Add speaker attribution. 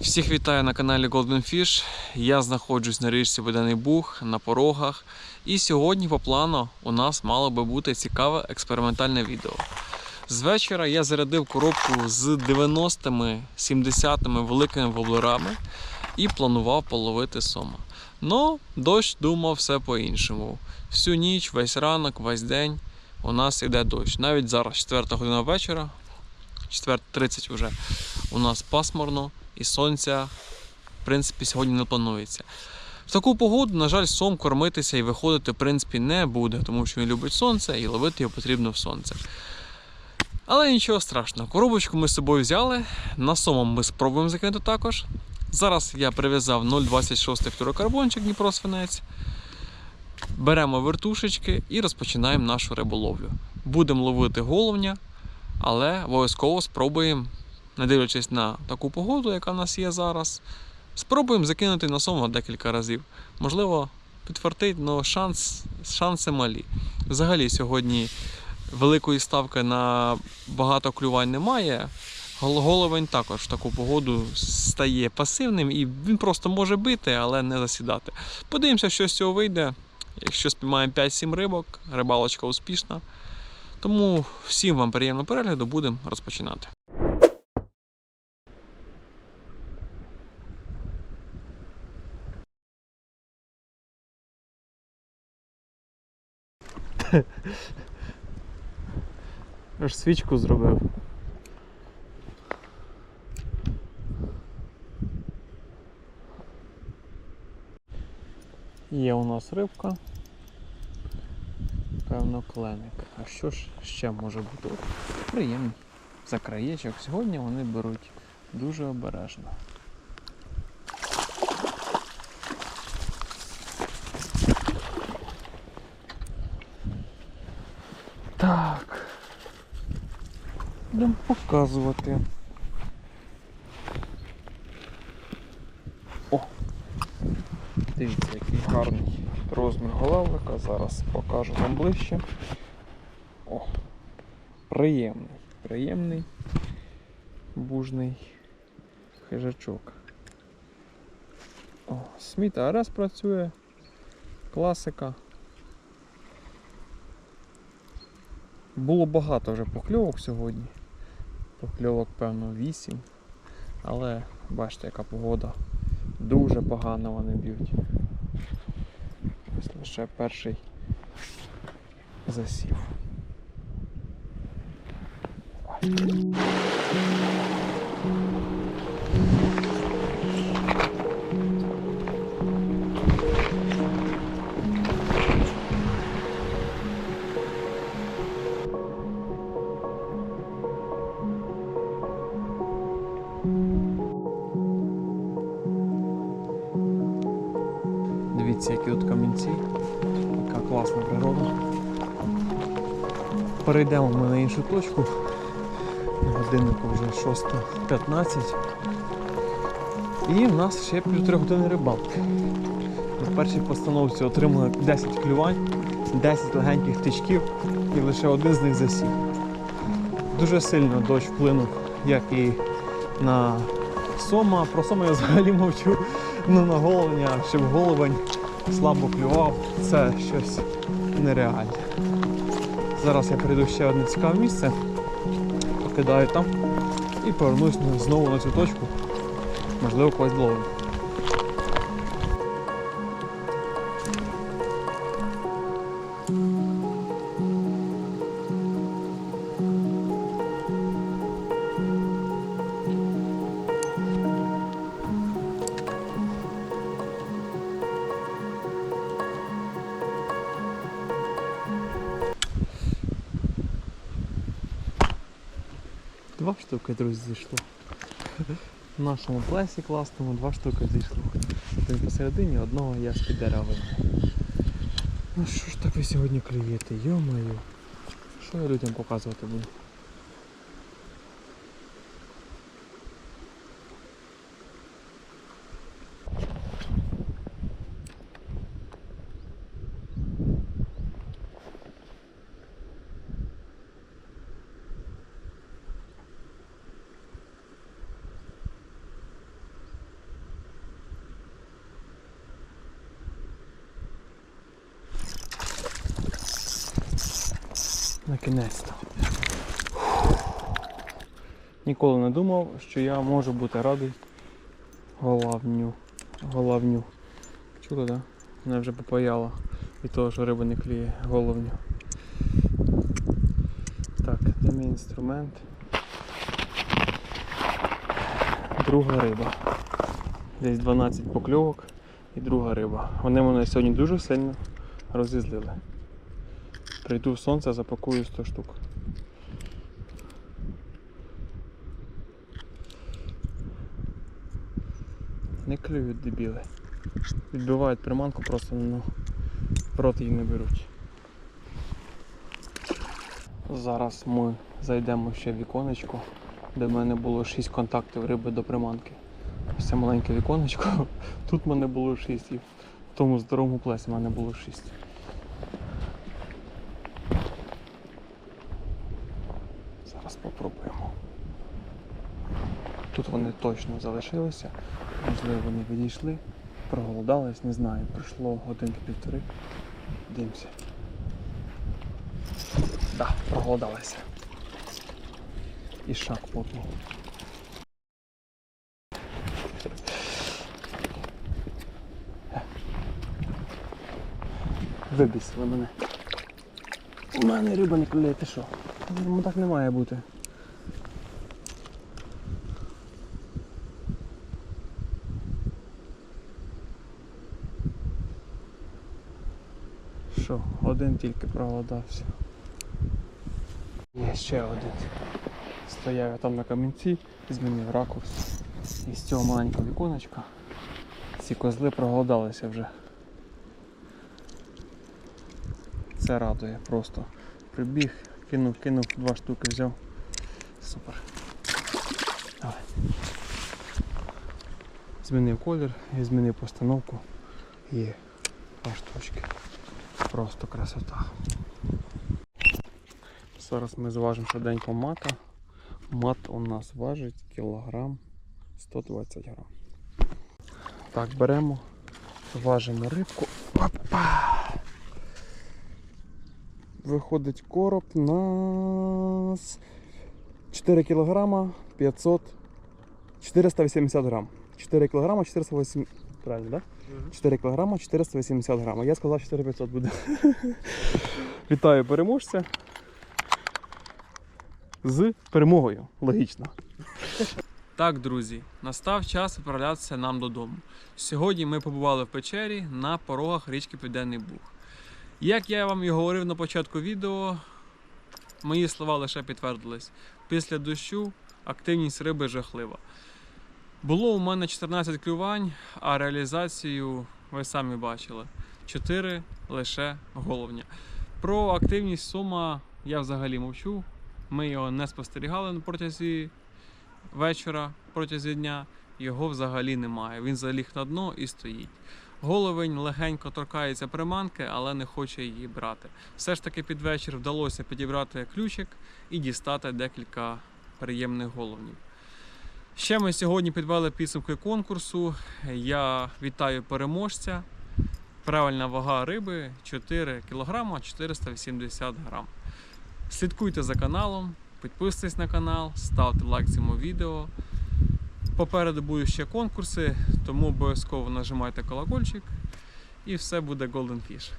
Speaker 1: Всіх вітаю на каналі Golden Fish. Я знаходжусь на річці Водяний Буг на порогах. І сьогодні по плану у нас мало би бути цікаве експериментальне відео. З вечора я зарядив коробку з 90-ми, 70-ми великими воблерами і планував половити сома. Но дощ думав все по-іншому. Всю ніч, весь ранок, весь день у нас іде дощ. Навіть зараз 4 година вечора, 4.30 вже у нас пасмурно і сонця, в принципі, сьогодні не планується. В таку погоду, на жаль, сом кормитися і виходити, в принципі, не буде, тому що він любить сонце і ловити його потрібно в сонце. Але нічого страшного, коробочку ми з собою взяли. На сомом ми спробуємо закинути також. Зараз я прив'язав 0,26 флюрокарбончик Дніпро свинець. Беремо вертушечки і розпочинаємо нашу риболовлю. Будемо ловити головня, але обов'язково спробуємо не дивлячись на таку погоду, яка в нас є зараз, спробуємо закинути на сома декілька разів. Можливо, підфартить, але шанс, шанси малі. Взагалі, сьогодні великої ставки на багато клювань немає. Головень також в таку погоду стає пасивним і він просто може бити, але не засідати. Подивимося, що з цього вийде. Якщо спіймаємо 5-7 рибок, рибалочка успішна. Тому всім вам приємного перегляду, будемо розпочинати. Аж свічку зробив. Є у нас рибка. Певно, кленик. А що ж ще може бути? Приємний. За краєчок. Сьогодні вони беруть дуже обережно. Так. Будемо показувати. О! Дивіться, який гарний розмір головника. Зараз покажу вам ближче. О! Приємний, приємний бужний хижачок. О, Сміт Арес працює. Класика. Було багато вже покльовок сьогодні. Покльовок, певно, 8. Але бачите, яка погода. Дуже погано вони б'ють. Ось лише перший засів. Дивіться, які тут камінці. Яка класна природа. Перейдемо ми на іншу точку. На годиннику вже 6.15. І в нас ще півтори години рибалки. На першій постановці отримали 10 клювань, 10 легеньких тичків і лише один з них засів. Дуже сильно дощ вплинув, як і на сома. Про сома я взагалі мовчу. Ну на головня, щоб головень слабо клював, це щось нереальне. Зараз я прийду ще одне цікаве місце, покидаю там і повернусь знову на цю точку. Можливо, когось зловлю. Два штуки, друзі, зійшло. В нашому плесі класному два штуки зійшло. Один посередині, одного я з-під дерева. Ну що ж так ви сьогодні клюєте, йо-моє. Що я людям показувати буду? На кінець-то. Ніколи не думав, що я можу бути радий головню. Головню. Чули, так? Да? Мене вже попаяло від того, що риба не кліє головню. Так, де мій інструмент? Друга риба. Десь 12 покльовок і друга риба. Вони мене сьогодні дуже сильно розізлили. Прийду в сонце, запакую 100 штук. Не клюють дебіли. Відбивають приманку, просто ну, в рот її не беруть. Зараз ми зайдемо ще в віконечко, де в мене було 6 контактів риби до приманки. Ось це маленьке віконечко. Тут в мене було 6 і в тому здоровому плесі в мене було 6. Зараз попробуємо. Тут вони точно залишилися. Можливо, вони відійшли, проголодались, не знаю. Пройшло годинки-півтори. Дивимося. Да, проголодалися. І шаг попнув. Вибісили мене. У мене риба не клює, ти що? Ну так не має бути. Що, один тільки проголодався. Є ще один. Стояв я там на камінці, змінив ракурс. І з цього маленького віконечка ці козли проголодалися вже. Це радує просто. Прибіг, кинув, кинув, два штуки взяв. Супер. Давай. Змінив колір і змінив постановку. Є два штучки. Просто красота. Зараз ми зважимо швиденько мата. Мат у нас важить кілограм 120 грам. Так, беремо, важимо рибку. Опа! Виходить короб на 4 кілограма 500 480 грам. 4 кілограма 480 правильно, так? Да? 4 кілограма 480 грам. Я сказав 4500 буде. Вітаю переможця. З перемогою. Логічно. Так, друзі, настав час відправлятися нам додому. Сьогодні ми побували в печері на порогах річки Південний Буг. Як я вам і говорив на початку відео, мої слова лише підтвердились. Після дощу активність риби жахлива. Було у мене 14 клювань, а реалізацію ви самі бачили. 4 лише головня. Про активність сума я взагалі мовчу. Ми його не спостерігали протязі вечора, протязі дня. Його взагалі немає. Він заліг на дно і стоїть. Головень легенько торкається приманки, але не хоче її брати. Все ж таки під вечір вдалося підібрати ключик і дістати декілька приємних головнів. Ще ми сьогодні підвели підсумки конкурсу. Я вітаю переможця. Правильна вага риби 4 кг 480 грам. Слідкуйте за каналом, підписуйтесь на канал, ставте лайк цьому відео. Попереду будуть ще конкурси, тому обов'язково нажимайте колокольчик і все буде Golden Fish.